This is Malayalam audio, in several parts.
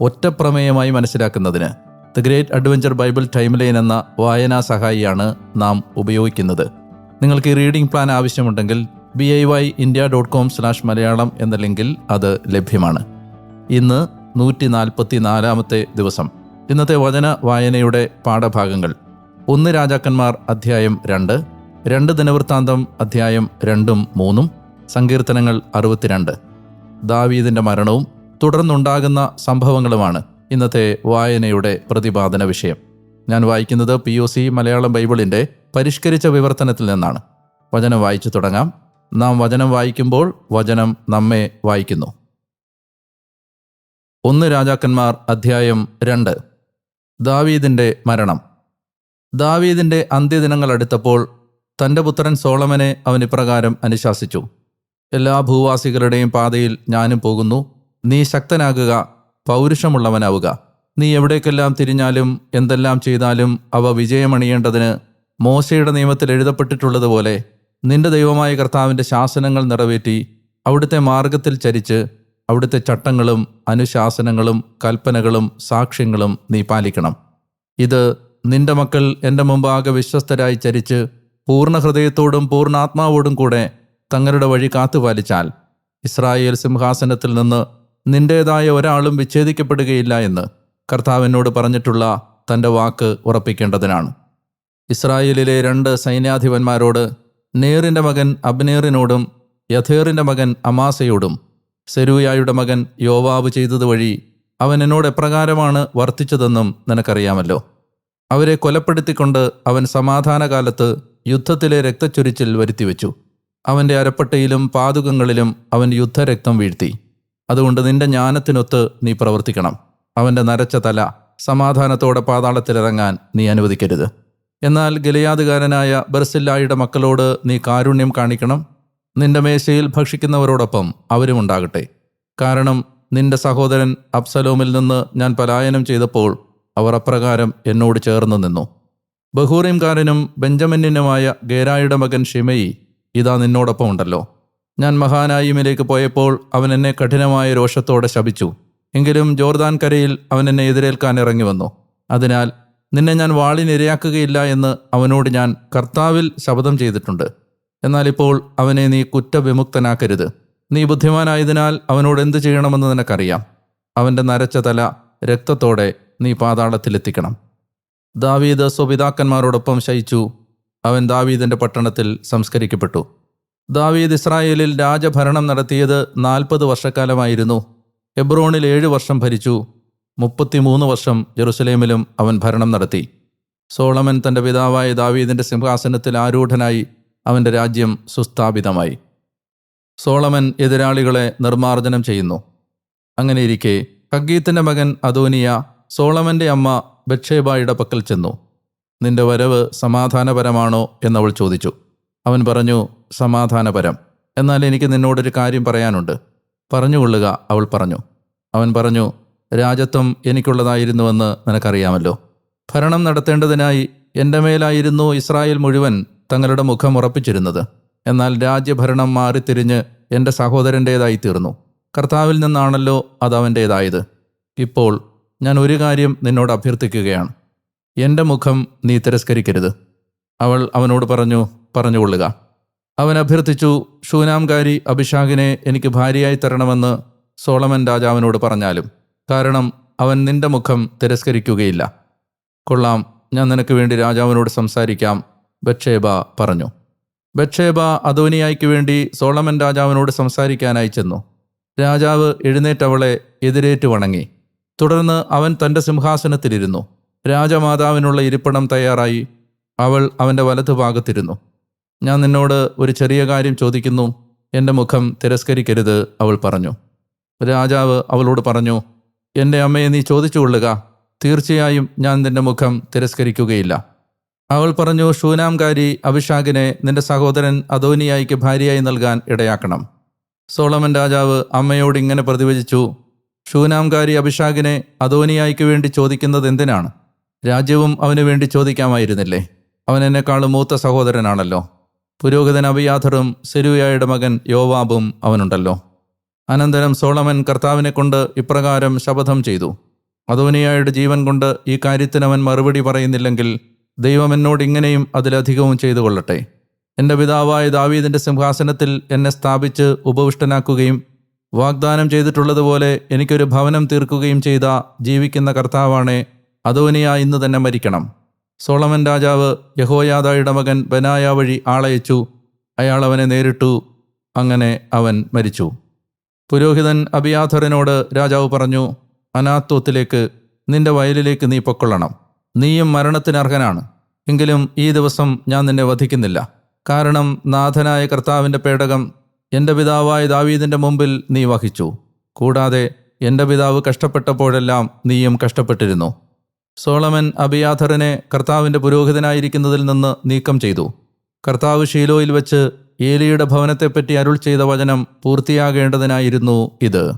ഒറ്റപ്രമേയമായി മനസ്സിലാക്കുന്നതിന് the great adventure Bible timeline എന്ന വായനാ സഹായിയാണ് നാം ഉപയോഗിക്കുന്നത്. നിങ്ങൾക്ക് ഈ റീഡിംഗ് പ്ലാൻ ആവശ്യമുണ്ടെങ്കിൽ B I Y India dot com slash Malayalam എന്ന ലിങ്കിൽ അത് ലഭ്യമാണ്. ഇന്ന് നൂറ്റി നാൽപ്പത്തി നാലാമത്തെ ദിവസം. ഇന്നത്തെ വചന വായനയുടെ പാഠഭാഗങ്ങൾ. ഒന്ന് രാജാക്കന്മാർ അധ്യായം രണ്ട് രണ്ട് ദിനവൃത്താന്തം അധ്യായം രണ്ടും മൂന്നും സങ്കീർത്തനങ്ങൾ അറുപത്തിരണ്ട്. ദാവീദിന്റെ മരണവും തുടർന്നുണ്ടാകുന്ന സംഭവങ്ങളുമാണ് ഇന്നത്തെ വായനയുടെ പ്രതിപാദന വിഷയം. ഞാൻ വായിക്കുന്നത് പി ഒ സി മലയാളം ബൈബിളിന്റെ പരിഷ്കരിച്ച വിവർത്തനത്തിൽ നിന്നാണ്. വചനം വായിച്ചു തുടങ്ങാം. നാം വചനം വായിക്കുമ്പോൾ വചനം നമ്മെ വായിക്കുന്നു. ഒന്ന് രാജാക്കന്മാർ അധ്യായം രണ്ട്. ദാവീദിന്റെ മരണം. ദാവീദിന്റെ അന്ത്യദിനങ്ങൾ അടുത്തപ്പോൾ തന്റെ പുത്രൻ സോളമനെ അവൻ ഇപ്രകാരം അനുശാസിച്ചു. എല്ലാ ഭൂവാസികളുടെയും പാതയിൽ ഞാനും പോകുന്നു. നീ ശക്തനാകുക പൗരുഷമുള്ളവനാവുക. നീ എവിടേക്കെല്ലാം തിരിഞ്ഞാലും എന്തെല്ലാം ചെയ്താലും അവ വിജയമണിയേണ്ടതിന് മോശയുടെ നിയമത്തിൽ എഴുതപ്പെട്ടിട്ടുള്ളതുപോലെ നിന്റെ ദൈവമായ കർത്താവിന്റെ ശാസനങ്ങൾ നിറവേറ്റി അവിടുത്തെ മാർഗത്തിൽ ചരിച്ച് അവിടുത്തെ ചട്ടങ്ങളും അനുശാസനങ്ങളും കൽപ്പനകളും സാക്ഷ്യങ്ങളും നീ പാലിക്കണം. ഇത് നിന്റെ മക്കൾ എന്റെ മുമ്പാകെ വിശ്വസ്തരായി ചരിച്ച് പൂർണ ഹൃദയത്തോടും പൂർണാത്മാവോടും കൂടെ തങ്ങളുടെ വഴി കാത്തുപാലിച്ചാൽ ഇസ്രായേൽ സിംഹാസനത്തിൽ നിന്ന് നിന്റേതായ ഒരാളും വിച്ഛേദിക്കപ്പെടുകയില്ല എന്ന് കർത്താവിനോട് പറഞ്ഞിട്ടുള്ള തന്റെ വാക്ക് ഉറപ്പിക്കേണ്ടതിനാണ്. ഇസ്രായേലിലെ രണ്ട് സൈന്യാധിപന്മാരോട് നേറിന്റെ മകൻ അബ്നേറിനോടും യഥേറിന്റെ മകൻ അമാസയോടും സെരൂയായുടെ മകൻ യോവാവ് ചെയ്തതുവഴി അവൻ എന്നോട് എപ്രകാരമാണ് വർത്തിച്ചതെന്നും നിനക്കറിയാമല്ലോ. അവരെ കൊലപ്പെടുത്തിക്കൊണ്ട് അവൻ സമാധാനകാലത്ത് യുദ്ധത്തിലെ രക്തച്ചൊരിച്ചിൽ വരുത്തിവെച്ചു. അവന്റെ അരപ്പട്ടയിലും പാതുകങ്ങളിലും അവൻ യുദ്ധരക്തം വീഴ്ത്തി. അതുകൊണ്ട് നിന്റെ ജ്ഞാനത്തിനൊത്ത് നീ പ്രവർത്തിക്കണം. അവന്റെ നരച്ച തല സമാധാനത്തോടെ പാതാളത്തിലിറങ്ങാൻ നീ അനുവദിക്കരുത്. എന്നാൽ ഗലിയാതുകാരനായ ബർസില്ലായുടെ മക്കളോട് നീ കാരുണ്യം കാണിക്കണം. നിന്റെ മേശയിൽ ഭക്ഷിക്കുന്നവരോടൊപ്പം അവരും ഉണ്ടാകട്ടെ. കാരണം നിന്റെ സഹോദരൻ അബ്സലോമിൽ നിന്ന് ഞാൻ പലായനം ചെയ്തപ്പോൾ അവർ അപ്രകാരം എന്നോട് ചേർന്ന് നിന്നു. ബഹൂറിംകാരനും ബെഞ്ചമിനുമായ ഗേരായുടെ മകൻ ഷിമയി ഇതാ നിന്നോടൊപ്പം ഉണ്ടല്ലോ ഞാൻ മഹാനായിമിലേക്ക് പോയപ്പോൾ അവൻ എന്നെ കഠിനമായ രോഷത്തോടെ ശപിച്ചു. എങ്കിലും ജോർദാൻ കരയിൽ അവൻ എന്നെ എതിരേൽക്കാൻ ഇറങ്ങി വന്നു. അതിനാൽ നിന്നെ ഞാൻ വാളിനിരയാക്കുകയില്ല എന്ന് അവനോട് ഞാൻ കർത്താവിൽ ശപഥം ചെയ്തിട്ടുണ്ട്. എന്നാൽ ഇപ്പോൾ അവനെ നീ കുറ്റവിമുക്തനാക്കരുത്. നീ ബുദ്ധിമാനായതിനാൽ അവനോട് എന്തു ചെയ്യണമെന്ന് നിനക്കറിയാം. അവന്റെ നരച്ച തല രക്തത്തോടെ നീ പാതാളത്തിലെത്തിക്കണം. ദാവീദ് സ്വപിതാക്കന്മാരോടൊപ്പം ശയിച്ചു. അവൻ ദാവീദിന്റെ പട്ടണത്തിൽ സംസ്കരിക്കപ്പെട്ടു. ദാവീദ് ഇസ്രായേലിൽ രാജഭരണം നടത്തിയത് നാൽപ്പത് വർഷക്കാലമായിരുന്നു. എബ്രോണിൽ ഏഴ് വർഷം ഭരിച്ചു. മുപ്പത്തിമൂന്ന് വർഷം ജെറുസലേമിലും അവൻ ഭരണം നടത്തി. സോളമൻ തന്റെ പിതാവായ ദാവീദിന്റെ സിംഹാസനത്തിൽ ആരൂഢനായി അവന്റെ രാജ്യം സുസ്ഥാപിതമായി. സോളമൻ എതിരാളികളെ നിർമ്മാർജനം ചെയ്യുന്നു. അങ്ങനെയിരിക്കെ ഹഗീത്തിന്റെ മകൻ അദോനിയ സോളമന്റെ അമ്മ ബക്ഷേബായുടെ പക്കൽ ചെന്നു. നിന്റെ വരവ് സമാധാനപരമാണോ? എന്നവൾ ചോദിച്ചു. അവൻ പറഞ്ഞു സമാധാനപരം. എന്നാൽ എനിക്ക് നിന്നോടൊരു കാര്യം പറയാനുണ്ട്. പറഞ്ഞുകൊള്ളുക അവൾ പറഞ്ഞു. അവൻ പറഞ്ഞു രാജത്വം എനിക്കുള്ളതായിരുന്നുവെന്ന് നിനക്കറിയാമല്ലോ. ഭരണം നടത്തേണ്ടതിനായി എന്റെ മേലായിരുന്നു ഇസ്രായേൽ മുഴുവൻ തങ്ങളുടെ മുഖം ഉറപ്പിച്ചിരുന്നത്. എന്നാൽ രാജ്യഭരണം മാറിത്തിരിഞ്ഞ് എന്റെ സഹോദരന്റേതായി തീർന്നു. കർത്താവിൽ നിന്നാണല്ലോ അത് അവന്റേതായത്. ഇപ്പോൾ ഞാൻ ഒരു കാര്യം നിന്നോട് അഭ്യർത്ഥിക്കുകയാണ്. എന്റെ മുഖം നീ തിരസ്കരിക്കരുത്. അവൾ അവനോട് പറഞ്ഞു പറഞ്ഞുകൊള്ളുക. അവൻ അഭ്യർത്ഥിച്ചു ഷൂനാംകാരി അഭിഷാകിനെ എനിക്ക് ഭാര്യയായി തരണമെന്ന് സോളമൻ രാജാവിനോട് പറഞ്ഞാലും. കാരണം അവൻ നിന്റെ മുഖം തിരസ്കരിക്കുകയില്ല. കൊള്ളാം ഞാൻ നിനക്ക് വേണ്ടി രാജാവിനോട് സംസാരിക്കാം ബക്ഷേബ പറഞ്ഞു. ബക്ഷേബ അദോനിയായിക്ക് വേണ്ടി സോളമൻ രാജാവിനോട് സംസാരിക്കാനായി ചെന്നു. രാജാവ് എഴുന്നേറ്റവളെ എതിരേറ്റു വണങ്ങി. തുടർന്ന് അവൻ തന്റെ സിംഹാസനത്തിലിരുന്നു. രാജമാതാവിനുള്ള ഇരിപ്പിടം തയ്യാറായി അവൾ അവന്റെ വലതുഭാഗത്തിരുന്നു. ഞാൻ നിന്നോട് ഒരു ചെറിയ കാര്യം ചോദിക്കുന്നു. എന്റെ മുഖം തിരസ്കരിക്കരുത് അവൾ പറഞ്ഞു. രാജാവ് അവളോട് പറഞ്ഞു എന്റെ അമ്മയെ നീ ചോദിച്ചുകൊള്ളുക തീർച്ചയായും ഞാൻ നിന്റെ മുഖം തിരസ്കരിക്കുകയില്ല. അവൾ പറഞ്ഞു ഷൂനാംകാരി അഭിഷാഖിനെ നിന്റെ സഹോദരൻ അദോനിയായിക്ക് ഭാര്യയായി നൽകാൻ ഇടയാക്കണം. സോളമൻ രാജാവ് അമ്മയോട് ഇങ്ങനെ പ്രതിവചിച്ചു ഷൂനാംകാരി അഭിഷാഖിനെ അദോനിയായിക്ക് വേണ്ടി ചോദിക്കുന്നത് എന്തിനാണ്? രാജ്യവും അവന് വേണ്ടി ചോദിക്കാമായിരുന്നില്ലേ? അവൻ എന്നെക്കാളും മൂത്ത സഹോദരനാണല്ലോ. പുരോഹിതൻ അബിയാഥറും സെരുയായുടെ മകൻ യോവാബും അവനുണ്ടല്ലോ. അനന്തരം സോളമൻ കർത്താവിനെ കൊണ്ട് ഇപ്രകാരം ശപഥം ചെയ്തു. അദോനിയായുടെ ജീവൻ കൊണ്ട് ഈ കാര്യത്തിന് അവൻ മറുപടി പറയുന്നില്ലെങ്കിൽ ദൈവം എന്നോട് ഇങ്ങനെയും അതിലധികവും ചെയ്തു കൊള്ളട്ടെ. എന്റെ പിതാവായ ദാവീദിന്റെ സിംഹാസനത്തിൽ എന്നെ സ്ഥാപിച്ച് ഉപവിഷ്ടനാക്കുകയും വാഗ്ദാനം ചെയ്തിട്ടുള്ളതുപോലെ എനിക്കൊരു ഭവനം തീർക്കുകയും ചെയ്ത ജീവിക്കുന്ന കർത്താവാണേ അദോനിയ ഇന്ന് തന്നെ മരിക്കണം. സോളമൻ രാജാവ് യഹോയാദായുടെ മകൻ ബനായ വഴി ആളയച്ചു. അയാൾ അവനെ നേരിട്ടു. അങ്ങനെ അവൻ മരിച്ചു. പുരോഹിതൻ അബിയാഥറിനോട് രാജാവ് പറഞ്ഞു അനാത്വത്തിലേക്ക് നിന്റെ വയലിലേക്ക് നീ പൊക്കൊള്ളണം. നീയും മരണത്തിനർഹനാണ്. എങ്കിലും ഈ ദിവസം ഞാൻ നിന്നെ വധിക്കുന്നില്ല. കാരണം നാഥനായ കർത്താവിന്റെ പേടകം എന്റെ പിതാവായ ദാവീദിന്റെ മുമ്പിൽ നീ വഹിച്ചു. കൂടാതെ എന്റെ പിതാവ് കഷ്ടപ്പെട്ടപ്പോഴെല്ലാം നീയും കഷ്ടപ്പെട്ടിരുന്നു. സോളമൻ അബിയാഥറിനെ കർത്താവിന്റെ പുരോഹിതനായിരിക്കുന്നതിൽ നിന്ന് നീക്കം ചെയ്തു. കർത്താവ് ഷീലോയിൽ വെച്ച് ഏലിയുടെ ഭവനത്തെപ്പറ്റി അരുൾ ചെയ്ത വചനം പൂർത്തിയാകേണ്ടതിനായിരുന്നു ഇത്.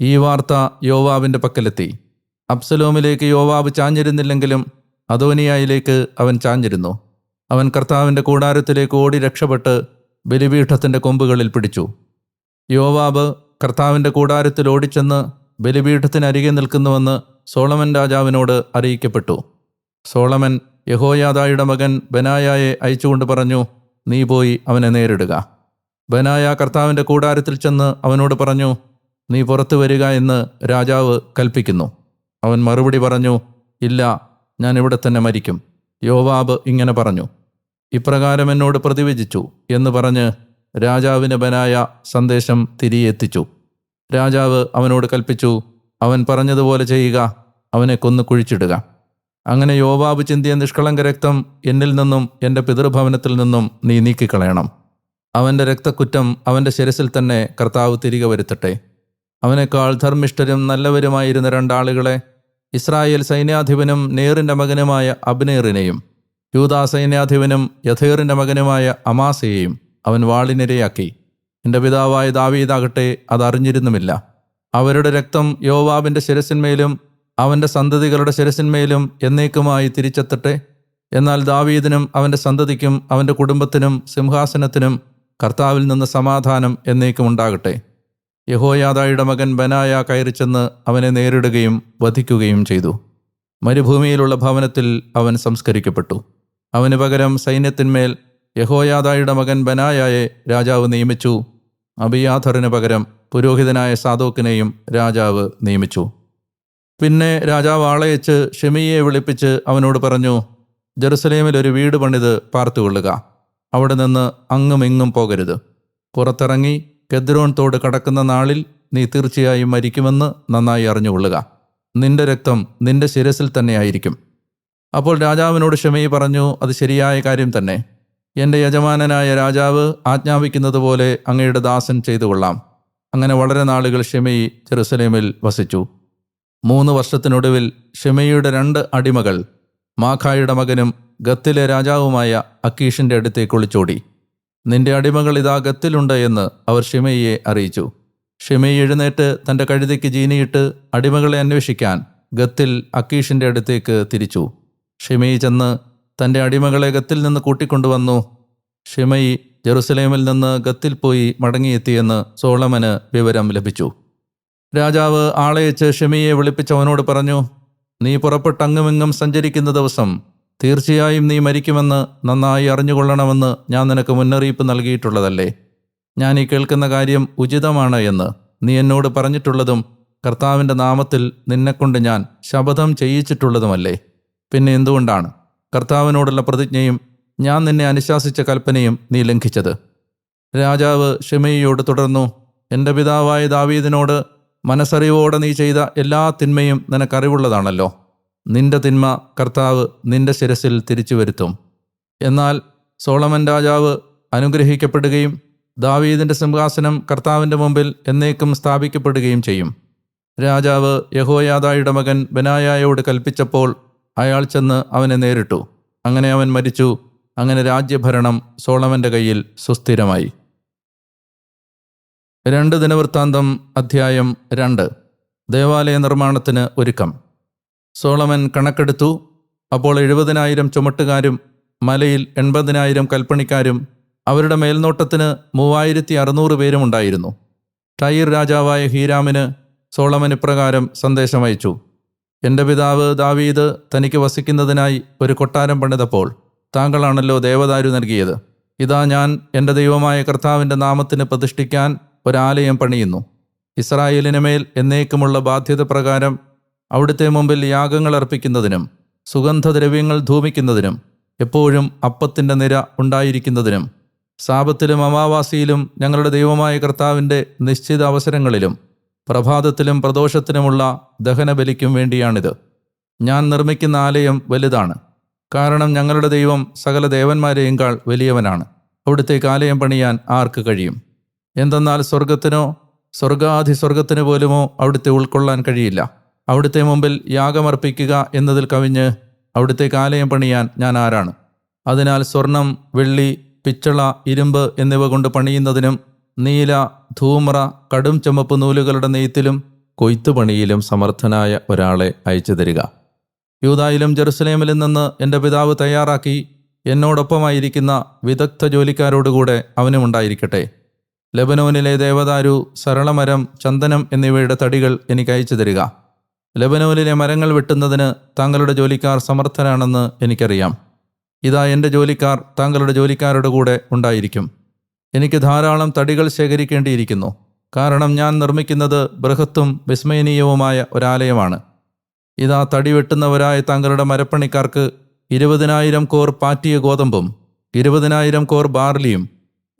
ഈ വാർത്ത യോവാവിന്റെ പക്കലെത്തി. അബ്സലോമിലേക്ക് യോവാബ് ചാഞ്ഞിരുന്നില്ലെങ്കിലും അതോനിയായിലേക്ക് അവൻ ചാഞ്ഞിരുന്നു. അവൻ കർത്താവിന്റെ കൂടാരത്തിലേക്ക് ഓടി രക്ഷപ്പെട്ട് ബലിപീഠത്തിന്റെ കൊമ്പുകളിൽ പിടിച്ചു. യോവാബ് കർത്താവിന്റെ കൂടാരത്തിൽ ഓടിച്ചെന്ന് ബലിപീഠത്തിനരികെ നിൽക്കുന്നുവെന്ന് സോളമൻ രാജാവിനോട് അറിയിക്കപ്പെട്ടു. സോളമൻ യഹോയാദായുടെ മകൻ ബനായായെ അയച്ചുകൊണ്ട് പറഞ്ഞു നീ പോയി അവനെ നേരിടുക. ബനായ കർത്താവിന്റെ കൂടാരത്തിൽ ചെന്ന് അവനോട് പറഞ്ഞു നീ പുറത്തു വരിക എന്ന് രാജാവ് കൽപ്പിക്കുന്നു. അവൻ മറുപടി പറഞ്ഞു ഇല്ല ഞാൻ ഇവിടെ തന്നെ മരിക്കും. യോവാബ് ഇങ്ങനെ പറഞ്ഞു ഇപ്രകാരം എന്നോട് പ്രതിവചിച്ചു എന്ന് പറഞ്ഞ് രാജാവിന് ബനായ സന്ദേശം തിരികെ എത്തിച്ചു. രാജാവ് അവനോട് കൽപ്പിച്ചു അവൻ പറഞ്ഞതുപോലെ ചെയ്യുക അവനെ കൊന്നു കുഴിച്ചിടുക. അങ്ങനെ യോവാബ് ചിന്തിയ നിഷ്കളങ്ക രക്തം എന്നിൽ നിന്നും എന്റെ പിതൃഭവനത്തിൽ നിന്നും നീ നീക്കിക്കളയണം. അവന്റെ രക്തക്കുറ്റം അവന്റെ ശിരസിൽ തന്നെ കർത്താവ് തിരികെ വരുത്തട്ടെ. അവനേക്കാൾ ധർമ്മിഷ്ഠരും നല്ലവരുമായിരുന്ന രണ്ടാളുകളെ ഇസ്രായേൽ സൈന്യാധിപനും നേറിന്റെ മകനുമായ അബ്നേറിനെയും യൂതാ സൈന്യാധിപനും യഥേറിന്റെ മകനുമായ അമാസയെയും അവൻ വാളിനിരയാക്കി. എന്റെ പിതാവായ ദാവീദാകട്ടെ അതറിഞ്ഞിരുന്നുമില്ല അവരുടെ രക്തം യോവാബിന്റെ ശിരസിന്മേലും അവന്റെ സന്തതികളുടെ ശിരസിന്മേലും എന്നേക്കുമായി തിരിച്ചെത്തട്ടെ. എന്നാൽ ദാവീദിനും അവന്റെ സന്തതിക്കും അവന്റെ കുടുംബത്തിനും സിംഹാസനത്തിനും കർത്താവിൽ നിന്ന് സമാധാനം എന്നേക്കും ഉണ്ടാകട്ടെ. യഹോയാദായുടെ മകൻ ബനായ കയറിച്ചെന്ന് അവനെ നേരിടുകയും വധിക്കുകയും ചെയ്തു. മരുഭൂമിയിലുള്ള ഭവനത്തിൽ അവൻ സംസ്കരിക്കപ്പെട്ടു. അവന് പകരം സൈന്യത്തിന്മേൽ യഹോയാദായുടെ മകൻ ബനായായെ രാജാവ് നിയമിച്ചു. അബിയാഥറിന് പകരം പുരോഹിതനായ സാദോക്കിനെയും രാജാവ് നിയമിച്ചു. പിന്നെ രാജാവ് ആളയച്ച് ഷെമിയെ വിളിപ്പിച്ച് അവനോട് പറഞ്ഞു ജെറുസലേമിൽ ഒരു വീട് പണിത് പാർത്തുകൊള്ളുക. അവിടെ നിന്ന് അങ്ങും ഇങ്ങും പോകരുത്. പുറത്തിറങ്ങി കെദ്രോൺ തോട് കടക്കുന്ന നാളിൽ നീ തീർച്ചയായും മരിക്കുമെന്ന് നന്നായി അറിഞ്ഞുകൊള്ളുക. നിന്റെ രക്തം നിന്റെ ശിരസിൽ തന്നെയായിരിക്കും അപ്പോൾ രാജാവിനോട് ഷെമയി പറഞ്ഞു അത് ശരിയായ കാര്യം തന്നെ. എന്റെ യജമാനനായ രാജാവ് ആജ്ഞാപിക്കുന്നത് പോലെ അങ്ങയുടെ ദാസൻ ചെയ്തു കൊള്ളാം. അങ്ങനെ വളരെ നാളുകൾ ഷെമയി ജെറുസലേമിൽ വസിച്ചു. മൂന്ന് വർഷത്തിനൊടുവിൽ ഷെമയുടെ രണ്ട് അടിമകൾ മാഖായുടെ മകനും ഗത്തിലെ രാജാവുമായ അക്കീഷിന്റെ അടുത്തേക്ക് ഒളിച്ചോടി. നിന്റെ അടിമകൾ ഇതാ ഗത്തിലുണ്ട് എന്ന് അവർ ഷിമയെ അറിയിച്ചു. ഷിമയി എഴുന്നേറ്റ് തന്റെ കഴുതയ്ക്ക് ജീനിയിട്ട് അടിമകളെ അന്വേഷിക്കാൻ ഗത്തിൽ അക്കീഷിന്റെ അടുത്തേക്ക് തിരിച്ചു. ഷിമയി ചെന്ന് തന്റെ അടിമകളെ ഗത്തിൽ നിന്ന് കൂട്ടിക്കൊണ്ടുവന്നു. ഷിമയി ജെറുസലേമിൽ നിന്ന് ഗത്തിൽ പോയി മടങ്ങിയെത്തിയെന്ന് സോളമന് വിവരം ലഭിച്ചു. രാജാവ് ആളയച്ച് ഷെമിയെ വിളിപ്പിച്ച് അവനോട് പറഞ്ഞു നീ പുറപ്പെട്ട് അങ്ങുമിങ്ങും സഞ്ചരിക്കുന്ന ദിവസം തീർച്ചയായും നീ മരിക്കുമെന്ന് നന്നായി അറിഞ്ഞുകൊള്ളണമെന്ന് ഞാൻ നിനക്ക് മുന്നറിയിപ്പ് നൽകിയിട്ടുള്ളതല്ലേ? ഞാൻ ഈ കേൾക്കുന്ന കാര്യം ഉചിതമാണ് എന്ന് നീ എന്നോട് പറഞ്ഞിട്ടുള്ളതും കർത്താവിന്റെ നാമത്തിൽ നിന്നെക്കൊണ്ട് ഞാൻ ശപഥം ചെയ്യിച്ചിട്ടുള്ളതുമല്ലേ? പിന്നെ എന്തുകൊണ്ടാണ്? കർത്താവിനോടുള്ള പ്രതിജ്ഞയും ഞാൻ നിന്നെ അനുശാസിച്ച കൽപ്പനയും നീ ലംഘിച്ചത്. രാജാവ് ഷെമയിയോട് തുടർന്നു എന്റെ പിതാവായ ദാവീദിനോട് മനസ്സറിവോടെ നീ ചെയ്ത എല്ലാ തിന്മയും നിനക്കറിവുള്ളതാണല്ലോ. നിന്റെ തിന്മ കർത്താവ് നിന്റെ ശിരസിൽ തിരിച്ചു വരുത്തും. എന്നാൽ സോളമൻ രാജാവ് അനുഗ്രഹിക്കപ്പെടുകയും ദാവീദിന്റെ സിംഹാസനം കർത്താവിന്റെ മുമ്പിൽ എന്നേക്കും സ്ഥാപിക്കപ്പെടുകയും ചെയ്യും. രാജാവ് യഹോയാദായുടെ മകൻ ബനായായോട് കൽപ്പിച്ചപ്പോൾ അയാൾ ചെന്ന് അവനെ നേരിട്ടു. അങ്ങനെ അവൻ മരിച്ചു. അങ്ങനെ രാജ്യഭരണം സോളമന്റെ കയ്യിൽ സുസ്ഥിരമായി. രണ്ട് ദിനവൃത്താന്തം അധ്യായം രണ്ട്. ദേവാലയ നിർമ്മാണത്തിന് ഒരുക്കം. സോളമൻ കണക്കെടുത്തു. അപ്പോൾ എഴുപതിനായിരം ചുമട്ടുകാരും മലയിൽ എൺപതിനായിരം കൽപ്പണിക്കാരും അവരുടെ മേൽനോട്ടത്തിന് മൂവായിരത്തി അറുന്നൂറ് പേരും ഉണ്ടായിരുന്നു ടൈർ രാജാവായ ഹീരാമിന് സോളമൻ ഇപ്രകാരം സന്ദേശമയച്ചു എന്റെ പിതാവ് ദാവീദ് തനിക്ക് വസിക്കുന്നതിനായി ഒരു കൊട്ടാരം പണിതപ്പോൾ താങ്കളാണല്ലോ ദേവദാരു നൽകിയത്. ഇതാ ഞാൻ എന്റെ ദൈവമായ കർത്താവിന്റെ നാമത്തിന് പ്രതിഷ്ഠിക്കാൻ ഒരാലയം പണിയുന്നു. ഇസ്രായേലിന് മേൽ എന്നേക്കുമുള്ള ബാധ്യത പ്രകാരം അവിടുത്തെ മുമ്പിൽ യാഗങ്ങൾ അർപ്പിക്കുന്നതിനും സുഗന്ധദ്രവ്യങ്ങൾ ധൂമിക്കുന്നതിനും എപ്പോഴും അപ്പത്തിന്റെ നിര ഉണ്ടായിരിക്കുന്നതിനും സാപത്തിലും അമാവാസിയിലും ഞങ്ങളുടെ ദൈവമായ കർത്താവിന്റെ നിശ്ചിത അവസരങ്ങളിലും പ്രഭാതത്തിലും പ്രദോഷത്തിനുമുള്ള ദഹനബലിക്കും വേണ്ടിയാണിത്. ഞാൻ നിർമ്മിക്കുന്ന ആലയം വലുതാണ്. കാരണം ഞങ്ങളുടെ ദൈവം സകല ദേവന്മാരെയുംകാൾ വലിയവനാണ്. അവിടുത്തേക്ക് ആലയം പണിയാൻ ആർക്ക് കഴിയും? എന്തെന്നാൽ സ്വർഗത്തിനോ സ്വർഗാധിസ്വർഗത്തിന് പോലുമോ അവിടുത്തെ ഉൾക്കൊള്ളാൻ കഴിയില്ല. അവിടുത്തെ മുമ്പിൽ യാഗമർപ്പിക്കുക എന്നതിൽ കവിഞ്ഞ് അവിടുത്തേക്ക് ആലയം പണിയാൻ ഞാൻ ആരാണ്? അതിനാൽ സ്വർണം വെള്ളി പിച്ചള ഇരുമ്പ് എന്നിവ കൊണ്ട് പണിയുന്നതിനും നീല ധൂമ്ര കടും ചുമപ്പ് നൂലുകളുടെ നെയ്ത്തിലും കൊയ്ത്തുപണിയിലും സമർത്ഥനായ ഒരാളെ അയച്ചു തരിക. യൂതായിലും ജെറുസലേമിലും നിന്ന് എന്റെ പിതാവ് തയ്യാറാക്കി എന്നോടൊപ്പമായിരിക്കുന്ന വിദഗ്ധ ജോലിക്കാരോടുകൂടെ അവനും ഉണ്ടായിരിക്കട്ടെ. ലെബനോനിലെ ദേവദാരു സരളമരം ചന്ദനം എന്നിവയുടെ തടികൾ എനിക്ക് അയച്ചു തരിക. ലെബനോനിലെ മരങ്ങൾ വെട്ടുന്നതിന് താങ്കളുടെ ജോലിക്കാർ സമർത്ഥരാണെന്ന് എനിക്കറിയാം. ഇതാ എന്റെ ജോലിക്കാർ താങ്കളുടെ ജോലിക്കാരുടെ കൂടെ ഉണ്ടായിരിക്കും. എനിക്ക് ധാരാളം തടികൾ ശേഖരിക്കേണ്ടിയിരിക്കുന്നു. കാരണം ഞാൻ നിർമ്മിക്കുന്നത് ബൃഹത്തും വിസ്മയനീയവുമായ ഒരാലയമാണ്. ഇതാ തടി വെട്ടുന്നവരായ താങ്കളുടെ മരപ്പണിക്കാർക്ക് ഇരുപതിനായിരം കോർ പാറ്റിയ ഗോതമ്പും ഇരുപതിനായിരം കോർ ബാർലിയും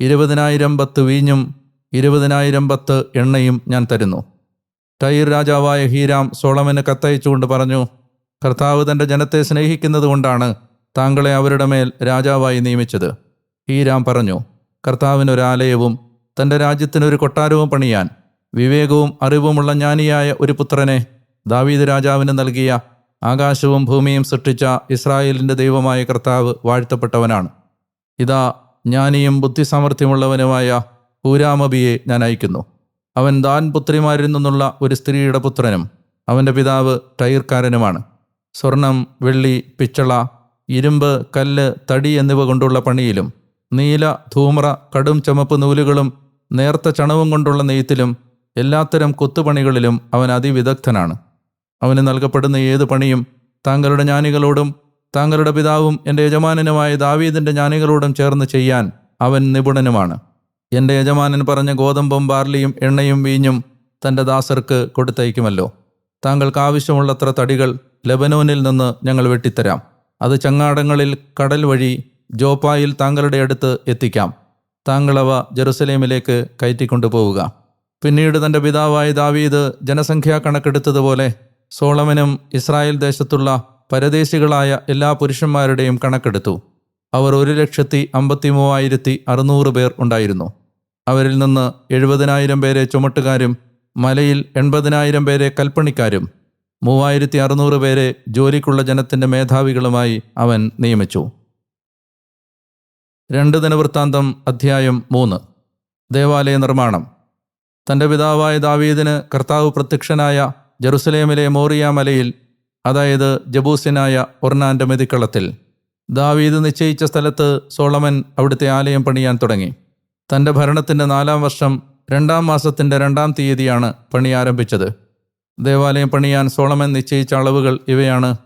ഇരുപതിനായിരം പത്ത് വീഞ്ഞും ഇരുപതിനായിരം പത്ത് എണ്ണയും ഞാൻ തരുന്നു. ടൈർ രാജാവായ ഹീരാം സോളമന് കത്തയച്ചുകൊണ്ട് പറഞ്ഞു കർത്താവ് തന്റെ ജനത്തെ സ്നേഹിക്കുന്നതുകൊണ്ടാണ് താങ്കളെ അവരുടെ മേൽ രാജാവായി നിയമിച്ചത്. ഹീരാം പറഞ്ഞു കർത്താവിനൊരാലയവും തന്റെ രാജ്യത്തിനൊരു കൊട്ടാരവും പണിയാൻ വിവേകവും അറിവുമുള്ള ജ്ഞാനിയായ ഒരു പുത്രനെ ദാവീദ് രാജാവിന് നൽകിയ ആകാശവും ഭൂമിയും സൃഷ്ടിച്ച ഇസ്രായേലിന്റെ ദൈവമായ കർത്താവ് വാഴ്ത്തപ്പെട്ടവനാണ്. ഇതാ ജ്ഞാനിയും ബുദ്ധിസാമർഥ്യമുള്ളവനുമായ ഹൂരാമബിയെ ഞാൻ അയക്കുന്നു. അവൻ ദാൻ പുത്രിമാരിൽ നിന്നുള്ള ഒരു സ്ത്രീയുടെ പുത്രനും അവന്റെ പിതാവ് ടൈർക്കാരനുമാണ് സ്വർണം വെള്ളി പിച്ചള ഇരുമ്പ് കല്ല് തടി എന്നിവ കൊണ്ടുള്ള പണിയിലും നീല ധൂമ്ര കടും ചുമപ്പ് നൂലുകളും നേർത്ത ചണവും കൊണ്ടുള്ള നെയ്ത്തിലും എല്ലാത്തരം കൊത്തുപണികളിലും അവൻ അതിവിദഗ്ധനാണ്. അവന് നൽകപ്പെടുന്ന ഏത് പണിയും താങ്കളുടെ ജ്ഞാനികളോടും താങ്കളുടെ പിതാവും എന്റെ യജമാനനുമായ ദാവീദിന്റെ ജ്ഞാനികളോടും ചേർന്ന് ചെയ്യാൻ അവൻ നിപുണനുമാണ്. എന്റെ യജമാനൻ പറഞ്ഞ ഗോതമ്പും ബാർലിയും എണ്ണയും വീഞ്ഞും തന്റെ ദാസർക്ക് കൊടുത്തയക്കുമല്ലോ. താങ്കൾക്ക് ആവശ്യമുള്ളത്ര തടികൾ ലെബനോനിൽ നിന്ന് ഞങ്ങൾ വെട്ടിത്തരാം. അത് ചങ്ങാടങ്ങളിൽ കടൽ വഴി ജോപ്പായിൽ താങ്കളുടെ അടുത്ത് എത്തിക്കാം. താങ്കളവ ജെറുസലേമിലേക്ക് കയറ്റിക്കൊണ്ടുപോവുക. പിന്നീട് തന്റെ പിതാവായ ദാവീദ് ജനസംഖ്യാ കണക്കെടുത്തതുപോലെ സോളമനും ഇസ്രായേൽ ദേശത്തുള്ള പരദേശികളായ എല്ലാ പുരുഷന്മാരുടെയും കണക്കെടുത്തു. അവർ ഒരു ലക്ഷത്തി അമ്പത്തി മൂവായിരത്തി അറുന്നൂറ് പേർ ഉണ്ടായിരുന്നു. അവരിൽ നിന്ന് എഴുപതിനായിരം പേരെ ചുമട്ടുകാരും മലയിൽ എൺപതിനായിരം പേരെ കൽപ്പണിക്കാരും മൂവായിരത്തി അറുന്നൂറ് പേരെ ജോലിക്കുള്ള ജനത്തിന്റെ മേധാവികളുമായി അവൻ നിയമിച്ചു. രണ്ട് ദിനവൃത്താന്തം അധ്യായം മൂന്ന്. ദേവാലയ നിർമ്മാണം തന്റെ പിതാവായ ദാവീദിന് കർത്താവ് പ്രത്യക്ഷനായ ജെറുസലേമിലെ മോറിയ മലയിൽ അതായത് ജബൂസിനായ ഒർണാന്റെ മെതിക്കളത്തിൽ ദാവീദ് നിശ്ചയിച്ച സ്ഥലത്ത് സോളമൻ അവിടുത്തെ ആലയം പണിയാൻ തുടങ്ങി. തന്റെ ഭരണത്തിന്റെ നാലാം വർഷം രണ്ടാം മാസത്തിന്റെ രണ്ടാം തീയതിയാണ് പണി ആരംഭിച്ചത്. ദേവാലയം പണിയാൻ സോളമൻ നിശ്ചയിച്ച അളവുകൾ ഇവയാണ്.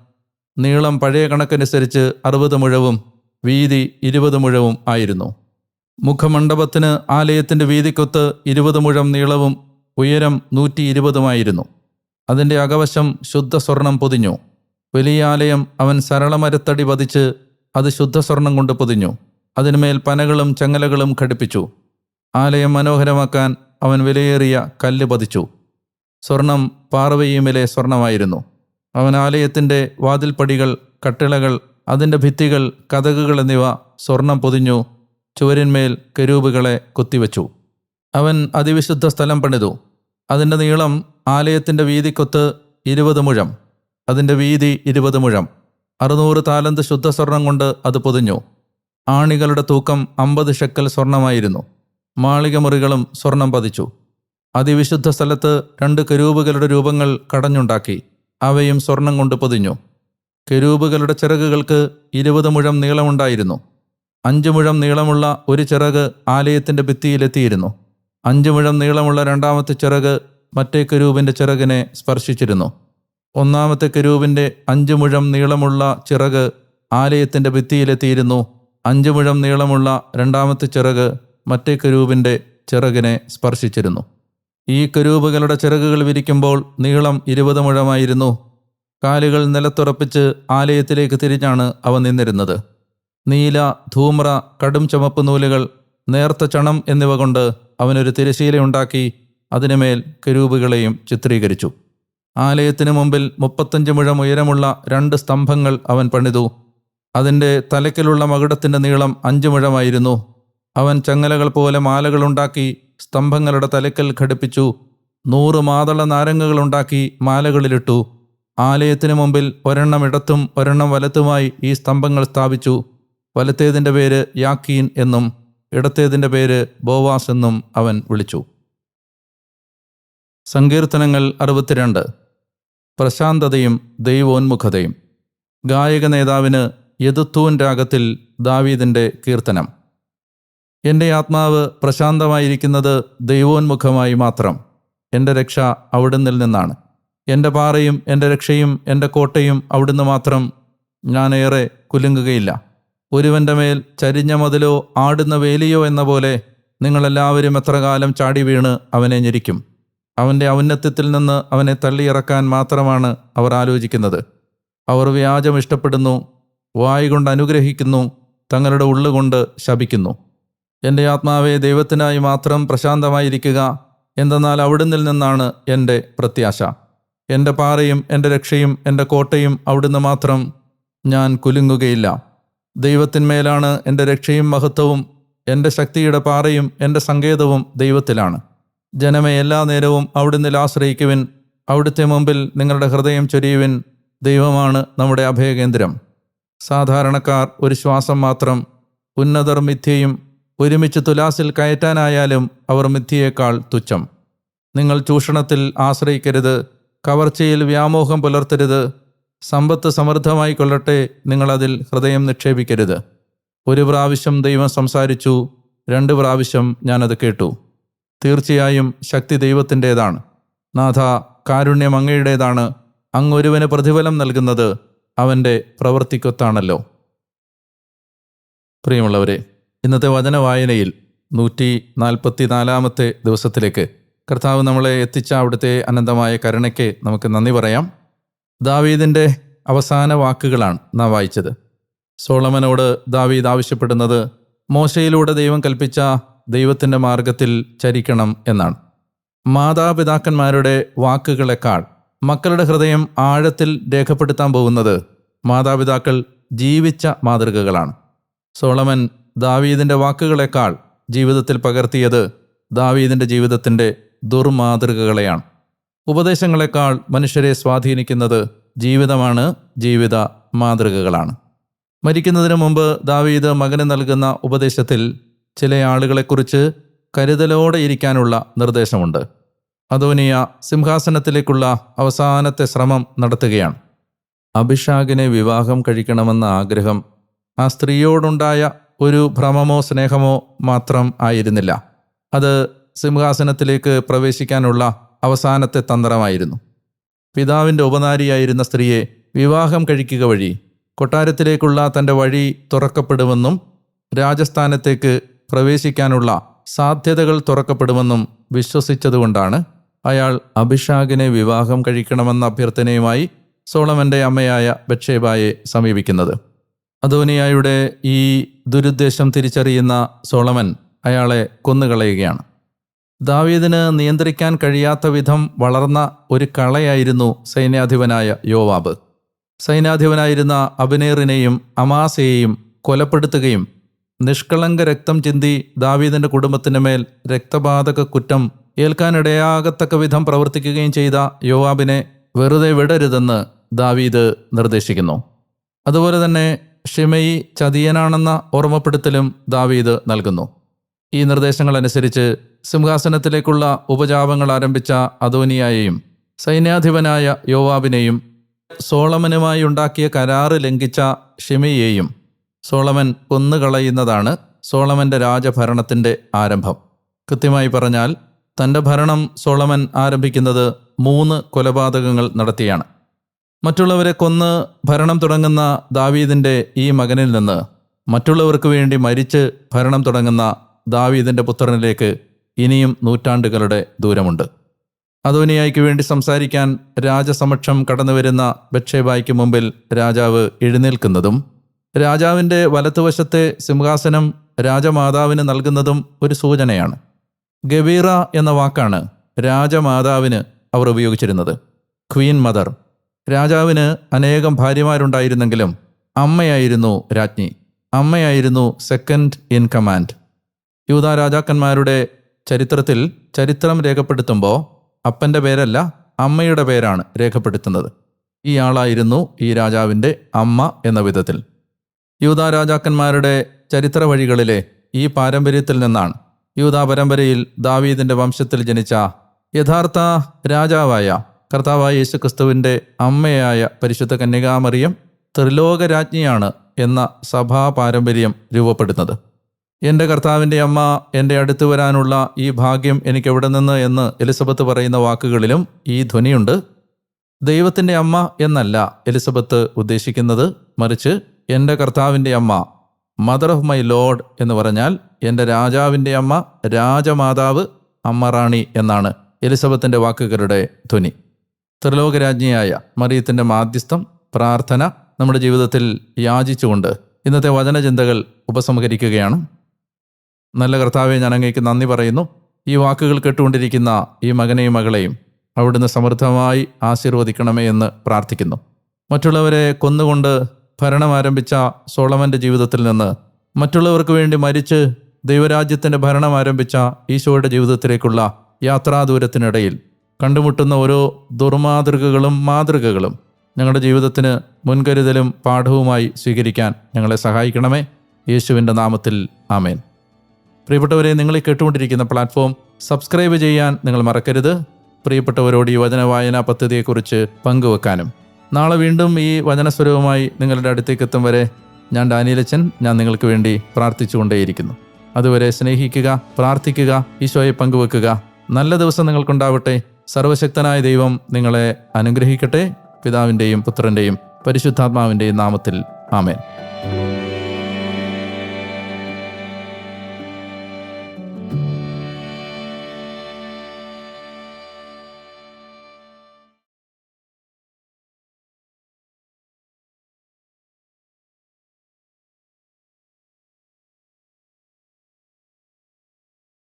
നീളം പഴയ കണക്കനുസരിച്ച് അറുപത് മുഴവും വീതി ഇരുപത് മുഴവും ആയിരുന്നു. മുഖമണ്ഡപത്തിന് ആലയത്തിന്റെ വീതിക്കൊത്ത് ഇരുപത് മുഴം നീളവും ഉയരം നൂറ്റി ഇരുപതുമായിരുന്നു അതിന്റെ അകവശം ശുദ്ധ സ്വർണം പൊതിഞ്ഞു. വലിയ ആലയം അവൻ സരളമരത്തടി പതിച്ച് അത് ശുദ്ധ സ്വർണം കൊണ്ട് പൊതിഞ്ഞു. അതിന്മേൽ പനകളും ചങ്ങലകളും ഘടിപ്പിച്ചു. ആലയം മനോഹരമാക്കാൻ അവൻ വിലയേറിയ കല്ല് പതിച്ചു. സ്വർണം പാർവയിമിലെ സ്വർണമായിരുന്നു. അവൻ ആലയത്തിന്റെ വാതിൽപ്പടികൾ കട്ടിളകൾ അതിന്റെ ഭിത്തികൾ കഥകുകൾ എന്നിവ സ്വർണം പൊതിഞ്ഞു ചുവരിന്മേൽ കരൂപുകളെ കൊത്തിവെച്ചു. അവൻ അതിവിശുദ്ധ സ്ഥലം പണിതു. അതിന്റെ നീളം ആലയത്തിന്റെ വീതിക്കൊത്ത് ഇരുപത് മുഴം. അതിന്റെ വീതി ഇരുപത് മുഴം. അറുന്നൂറ് താലന്ത് ശുദ്ധസ്വർണം കൊണ്ട് അത് പൊതിഞ്ഞു. ആണികളുടെ തൂക്കം അമ്പത് ഷെക്കൽ സ്വർണമായിരുന്നു മാളികമുറികളും സ്വർണം പതിച്ചു. അതിവിശുദ്ധ സ്ഥലത്ത് രണ്ട് കരൂപുകളുടെ രൂപങ്ങൾ കടഞ്ഞുണ്ടാക്കി. അവയും സ്വർണം കൊണ്ട് പൊതിഞ്ഞു. കെരൂബുകളുടെ ചിറകുകൾക്ക് ഇരുപത് മുഴം നീളമുണ്ടായിരുന്നു. അഞ്ച് മുഴം നീളമുള്ള ഒരു ചിറക് ആലയത്തിന്റെ ഭിത്തിയിലെത്തിയിരുന്നു. അഞ്ച് മുഴം നീളമുള്ള രണ്ടാമത്തെ ചിറക് മറ്റേ കരൂപിന്റെ ചിറകിനെ സ്പർശിച്ചിരുന്നു. ഒന്നാമത്തെ കരൂപിന്റെ അഞ്ച് മുഴം നീളമുള്ള ചിറക് ആലയത്തിന്റെ ഭിത്തിയിലെത്തിയിരുന്നു. അഞ്ച് മുഴം നീളമുള്ള രണ്ടാമത്തെ ചിറക് മറ്റേ കരൂപിന്റെ ചിറകിനെ സ്പർശിച്ചിരുന്നു. ഈ കരൂപുകളുടെ ചിറകുകൾ വിരിക്കുമ്പോൾ നീളം ഇരുപത് മുഴമായിരുന്നു. കാലുകൾ നിലത്തുറപ്പിച്ച് ആലയത്തിലേക്ക് തിരിഞ്ഞാണ് അവ നിന്നിരുന്നത്. നീല ധൂമ്ര കടും ചുമപ്പ് നൂലുകൾ നേർത്ത ചണം എന്നിവ കൊണ്ട് അവനൊരു തിരശീലയുണ്ടാക്കി അതിനുമേൽ കരൂപുകളെയും ചിത്രീകരിച്ചു. ആലയത്തിന് മുമ്പിൽ മുപ്പത്തഞ്ച് മുഴം ഉയരമുള്ള രണ്ട് സ്തംഭങ്ങൾ അവൻ പണിതു. അതിന്റെ തലക്കിലുള്ള മകുടത്തിന്റെ നീളം അഞ്ച് മുഴമായിരുന്നു. അവൻ ചങ്ങലകൾ പോലെ മാലകളുണ്ടാക്കി സ്തംഭങ്ങളുടെ തലക്കൽ ഘടിപ്പിച്ചു. നൂറ് മാതള നാരങ്ങകളുണ്ടാക്കി മാലകളിലിട്ടു. ആലയത്തിന് മുമ്പിൽ ഒരെണ്ണം ഇടത്തും ഒരെണ്ണം വലത്തുമായി ഈ സ്തംഭങ്ങൾ സ്ഥാപിച്ചു. വലത്തേതിന്റെ പേര് യാക്കീൻ എന്നും ഇടത്തേതിന്റെ പേര് ബോവാസ് എന്നും അവൻ വിളിച്ചു. സങ്കീർത്തനങ്ങൾ അറുപത്തിരണ്ട്. പ്രശാന്തതയും ദൈവോന്മുഖതയും. ഗായക നേതാവിന് യദുത്തൂൻ രാഗത്തിൽ ദാവീദിന്റെ കീർത്തനം. എന്റെ ആത്മാവ് പ്രശാന്തമായിരിക്കുന്നത് ദൈവോന്മുഖമായി മാത്രം. എന്റെ രക്ഷ അവിടുന്നിൽ നിന്നാണ്. എന്റെ പാറയും എന്റെ രക്ഷയും എന്റെ കോട്ടയും അവിടുന്ന് മാത്രം ഞാൻ ഏറെ കുലുങ്ങുകയില്ല. ഒരുവന്റെ മേൽ ചരിഞ്ഞ മതിലോ ആടുന്ന വേലിയോ എന്ന പോലെ നിങ്ങളെല്ലാവരും എത്ര കാലം ചാടി വീണ് അവനെ ഞെരിക്കും. അവന്റെ ഔന്നത്യത്തിൽ നിന്ന് അവനെ തള്ളിയിറക്കാൻ മാത്രമാണ് അവർ ആലോചിക്കുന്നത്. അവർ വ്യാജം ഇഷ്ടപ്പെടുന്നു വായികൊണ്ട് അനുഗ്രഹിക്കുന്നു തങ്ങളുടെ ഉള്ളുകൊണ്ട് ശപിക്കുന്നു. എന്റെ ആത്മാവെ ദൈവത്തിനായി മാത്രം പ്രശാന്തമായിരിക്കുക എന്തെന്നാൽ അവിടുന്നിൽ നിന്നാണ് എന്റെ പ്രത്യാശ. എന്റെ പാറയും എന്റെ രക്ഷയും എന്റെ കോട്ടയും അവിടുന്ന് മാത്രം ഞാൻ കുലുങ്ങുകയില്ല. ദൈവത്തിന്മേലാണ് എന്റെ രക്ഷയും മഹത്വവും എന്റെ ശക്തിയുടെ പാറയും എന്റെ സങ്കേതവും ദൈവത്തിലാണ്. ജനമെ എല്ലാ നേരവും അവിടുന്ന് ആശ്രയിക്കുവിൻ അവിടുത്തെ മുമ്പിൽ നിങ്ങളുടെ ഹൃദയം ചൊരിയുവിൻ. ദൈവമാണ് നമ്മുടെ അഭയകേന്ദ്രം. സാധാരണക്കാർ ഒരു ശ്വാസം മാത്രം ഉന്നതർ മിഥ്യയും ഒരുമിച്ച് തുലാസിൽ കയറ്റാനായാലും അവർ മിഥ്യയേക്കാൾ തുച്ഛം. നിങ്ങൾ ചൂഷണത്തിൽ ആശ്രയിക്കരുത് കവർച്ചയിൽ വ്യാമോഹം പുലർത്തരുത്. സമ്പത്ത് സമൃദ്ധമായി കൊള്ളട്ടെ. നിങ്ങളതിൽ ഹൃദയം നിക്ഷേപിക്കരുത്. ഒരു പ്രാവശ്യം ദൈവം സംസാരിച്ചു. രണ്ട് പ്രാവശ്യം ഞാനത് കേട്ടു. തീർച്ചയായും ശക്തി ദൈവത്തിന്റെതാണ്. നാഥ കാരുണ്യം അങ്ങയുടേതാണ്. അങ്ങൊരുവന് പ്രതിഫലം നൽകുന്നത് അവന്റെ പ്രവൃത്തിക്കൊത്താണല്ലോ. പ്രിയമുള്ളവരെ ഇന്നത്തെ വചന വായനയിൽ നൂറ്റി നാൽപ്പത്തി നാലാമത്തെ ദിവസത്തിലേക്ക് കർത്താവ് നമ്മളെ എത്തിച്ച അവിടുത്തെ അനന്തമായ കരുണയ്ക്ക് നമുക്ക് നന്ദി പറയാം. ദാവീദിന്റെ അവസാന വാക്കുകളാണ് നാം വായിച്ചത്. സോളമനോട് ദാവീദ് ആവശ്യപ്പെടുന്നത് മോശയിലൂടെ ദൈവം കൽപ്പിച്ച ദൈവത്തിന്റെ മാർഗത്തിൽ ചരിക്കണം എന്നാണ്. മാതാപിതാക്കന്മാരുടെ വാക്കുകളെക്കാൾ മക്കളുടെ ഹൃദയം ആഴത്തിൽ രേഖപ്പെടുത്താൻ പോകുന്നത് മാതാപിതാക്കൾ ജീവിച്ച മാതൃകകളാണ്. സോളമൻ ദാവീദിന്റെ വാക്കുകളെക്കാൾ ജീവിതത്തിൽ പകർത്തിയത് ദാവീദിന്റെ ജീവിതത്തിന്റെ ദുർമാതൃകകളെയാണ്. ഉപദേശങ്ങളെക്കാൾ മനുഷ്യരെ സ്വാധീനിക്കുന്നത് ജീവിതമാണ് ജീവിത മാതൃകകളാണ്. മരിക്കുന്നതിന് മുമ്പ് ദാവീദ് മകന് നൽകുന്ന ഉപദേശത്തിൽ ചില ആളുകളെക്കുറിച്ച് കരുതലോടെ ഇരിക്കാനുള്ള നിർദ്ദേശമുണ്ട്. അദോനിയ സിംഹാസനത്തിലേക്കുള്ള അവസാനത്തെ ശ്രമം നടത്തുകയാണ്. അഭിഷാകിനെ വിവാഹം കഴിക്കണമെന്ന ആഗ്രഹം ആ സ്ത്രീയോടുണ്ടായ ഒരു ഭ്രമമോ സ്നേഹമോ മാത്രം ആയിരുന്നില്ല. അത് സിംഹാസനത്തിലേക്ക് പ്രവേശിക്കാനുള്ള അവസാനത്തെ തന്ത്രമായിരുന്നു. പിതാവിന്റെ ഉപനാരിയായിരുന്ന സ്ത്രീയെ വിവാഹം കഴിക്കുക വഴി കൊട്ടാരത്തിലേക്കുള്ള തന്റെ വഴി തുറക്കപ്പെടുമെന്നും രാജസ്ഥാനത്തേക്ക് പ്രവേശിക്കാനുള്ള സാധ്യതകൾ തുറക്കപ്പെടുമെന്നും വിശ്വസിച്ചതുകൊണ്ടാണ് അയാൾ അഭിഷാകിനെ വിവാഹം കഴിക്കണമെന്ന അഭ്യർത്ഥനയുമായി സോളമന്റെ അമ്മയായ ബക്ഷേബായെ സമീപിക്കുന്നത്. അദോനിയായുടെ ഈ ദുരുദ്ദേശം തിരിച്ചറിയുന്ന സോളമൻ അയാളെ കൊന്നുകളയുകയാണ്. ദാവീദിന് നിയന്ത്രിക്കാൻ കഴിയാത്ത വിധം വളർന്ന ഒരു കളയായിരുന്നു സൈന്യാധിപനായ യോവാബ്. സൈന്യാധിപനായിരുന്ന അബിനേറിനെയും അമാസയെയും കൊലപ്പെടുത്തുകയും നിഷ്കളങ്ക രക്തം ചിന്തി ദാവീദിന്റെ കുടുംബത്തിന് മേൽ രക്തപാതക കുറ്റം ഏൽക്കാനിടയാകത്തക്ക വിധം പ്രവർത്തിക്കുകയും ചെയ്ത യോവാബിനെ വെറുതെ വിടരുതെന്ന് ദാവീദ് നിർദ്ദേശിക്കുന്നു. അതുപോലെ തന്നെ ഷിമയി ചതിയനാണെന്ന ഓർമ്മപ്പെടുത്തലും ദാവീദ് നൽകുന്നു. ഈ നിർദ്ദേശങ്ങൾ അനുസരിച്ച് സിംഹാസനത്തിലേക്കുള്ള ഉപജാപങ്ങൾ ആരംഭിച്ച അദോനിയായെയും സൈന്യാധിപനായ യോവാബിനെയും സോളമനുമായി ഉണ്ടാക്കിയ കരാറ് ലംഘിച്ച ഷിമിയെയും സോളമൻ കൊന്നുകളയുന്നതാണ് സോളമന്റെ രാജഭരണത്തിന്റെ ആരംഭം. കൃത്യമായി പറഞ്ഞാൽ തന്റെ ഭരണം സോളമൻ ആരംഭിക്കുന്നത് മൂന്ന് കൊലപാതകങ്ങൾ നടത്തിയാണ്. മറ്റുള്ളവരെ കൊന്ന് ഭരണം തുടങ്ങുന്ന ദാവീദിന്റെ ഈ മകനിൽ നിന്ന് മറ്റുള്ളവർക്ക് വേണ്ടി മരിച്ച് ഭരണം തുടങ്ങുന്ന ദാവീദിന്റെ പുത്രനിലേക്ക് ഇനിയും നൂറ്റാണ്ടുകളുടെ ദൂരമുണ്ട്. അദോനിയായിക്ക് വേണ്ടി സംസാരിക്കാൻ രാജസമക്ഷം കടന്നുവരുന്ന ബക്ഷേബായിക്ക് മുമ്പിൽ രാജാവ് എഴുന്നേൽക്കുന്നതും രാജാവിന്റെ വലത്തുവശത്തെ സിംഹാസനം രാജമാതാവിന് നൽകുന്നതും ഒരു സൂചനയാണ്. ഗബീറ എന്ന വാക്കാണ് രാജമാതാവിന് അവർ ഉപയോഗിച്ചിരുന്നത്. Queen mother. രാജാവിന് അനേകം ഭാര്യമാരുണ്ടായിരുന്നെങ്കിലും അമ്മയായിരുന്നു രാജ്ഞി. അമ്മയായിരുന്നു സെക്കൻഡ് ഇൻ കമാൻഡ്. യൂത രാജാക്കന്മാരുടെ ചരിത്രത്തിൽ ചരിത്രം രേഖപ്പെടുത്തുമ്പോൾ അപ്പന്റെ പേരല്ല അമ്മയുടെ പേരാണ് രേഖപ്പെടുത്തുന്നത്. ഈ ആളായിരുന്നു ഈ രാജാവിന്റെ അമ്മ എന്ന വിധത്തിൽ. യൂത രാജാക്കന്മാരുടെ ചരിത്ര വഴികളിലെ ഈ പാരമ്പര്യത്തിൽ നിന്നാണ് യൂത പരമ്പരയിൽ ദാവീദിന്റെ വംശത്തിൽ ജനിച്ച യഥാർത്ഥ രാജാവായ കർത്താവായ യേശുക്രിസ്തുവിന്റെ അമ്മയായ പരിശുദ്ധ കന്യകാമറിയം ത്രിലോകരാജ്ഞിയാണ് എന്ന സഭാ പാരമ്പര്യം രൂപപ്പെടുന്നത്. എന്റെ കർത്താവിന്റെ അമ്മ എന്റെ അടുത്ത് വരാനുള്ള ഈ ഭാഗ്യം എനിക്ക് എവിടെ നിന്ന് എന്ന് എലിസബത്ത് പറയുന്ന വാക്കുകളിലും ഈ ധ്വനിയുണ്ട്. ദൈവത്തിന്റെ അമ്മ എന്നല്ല എലിസബത്ത് ഉദ്ദേശിക്കുന്നത്. മറിച്ച് എന്റെ കർത്താവിന്റെ അമ്മ മദർ ഓഫ് മൈ ലോഡ് എന്ന് പറഞ്ഞാൽ എന്റെ രാജാവിന്റെ അമ്മ രാജമാതാവ് അമ്മ റാണി എന്നാണ് എലിസബത്തിന്റെ വാക്കുകളുടെ ധ്വനി. ത്രിലോകരാജ്ഞിയായ മറിയത്തിന്റെ മാധ്യസ്ഥം പ്രാർത്ഥന നമ്മുടെ ജീവിതത്തിൽ യാചിച്ചുകൊണ്ട് ഇന്നത്തെ വചനചിന്തകൾ ഉപസംഹരിക്കുകയാണ്. നല്ല കർത്താവെ ഞാൻ അങ്ങേക്ക് നന്ദി പറയുന്നു. ഈ വാക്കുകൾ കേട്ടുകൊണ്ടിരിക്കുന്ന ഈ മകനെയും മകളെയും അവിടുന്ന് സമൃദ്ധമായി ആശീർവദിക്കണമേ എന്ന് പ്രാർത്ഥിക്കുന്നു. മറ്റുള്ളവരെ കൊന്നുകൊണ്ട് ഭരണം ആരംഭിച്ച സോളമന്റെ ജീവിതത്തിൽ നിന്ന് മറ്റുള്ളവർക്ക് വേണ്ടി മരിച്ച് ദൈവരാജ്യത്തിന്റെ ഭരണം ആരംഭിച്ച ഈശോയുടെ ജീവിതത്തിലേക്കുള്ള യാത്രാദൂരത്തിനിടയിൽ കണ്ടുമുട്ടുന്ന ഓരോ ദുർമാതൃകകളും മാതൃകകളും ഞങ്ങളുടെ ജീവിതത്തിന് മുൻകരുതലും പാഠവുമായി സ്വീകരിക്കാൻ ഞങ്ങളെ സഹായിക്കണമേ. യേശുവിന്റെ നാമത്തിൽ ആമേൻ. പ്രിയപ്പെട്ടവരെ നിങ്ങൾ ഈ കേട്ടുകൊണ്ടിരിക്കുന്ന പ്ലാറ്റ്ഫോം സബ്സ്ക്രൈബ് ചെയ്യാൻ നിങ്ങൾ മറക്കരുത്. പ്രിയപ്പെട്ടവരോട് ഈ വചന വായനാ പദ്ധതിയെക്കുറിച്ച് പങ്കുവെക്കാനും. നാളെ വീണ്ടും ഈ വചനസ്വരവുമായി നിങ്ങളുടെ അടുത്തേക്ക് എത്തും വരെ ഞാൻ ഡാനിയലച്ചൻ ഞാൻ നിങ്ങൾക്ക് വേണ്ടി പ്രാർത്ഥിച്ചുകൊണ്ടേയിരിക്കുന്നു. അതുവരെ സ്നേഹിക്കുക പ്രാർത്ഥിക്കുക ഈശോയെ പങ്കുവെക്കുക. നല്ല ദിവസം നിങ്ങൾക്കുണ്ടാവട്ടെ. സർവശക്തനായ ദൈവം നിങ്ങളെ അനുഗ്രഹിക്കട്ടെ. പിതാവിന്റെയും പുത്രന്റെയും പരിശുദ്ധാത്മാവിന്റെയും നാമത്തിൽ ആമേൻ.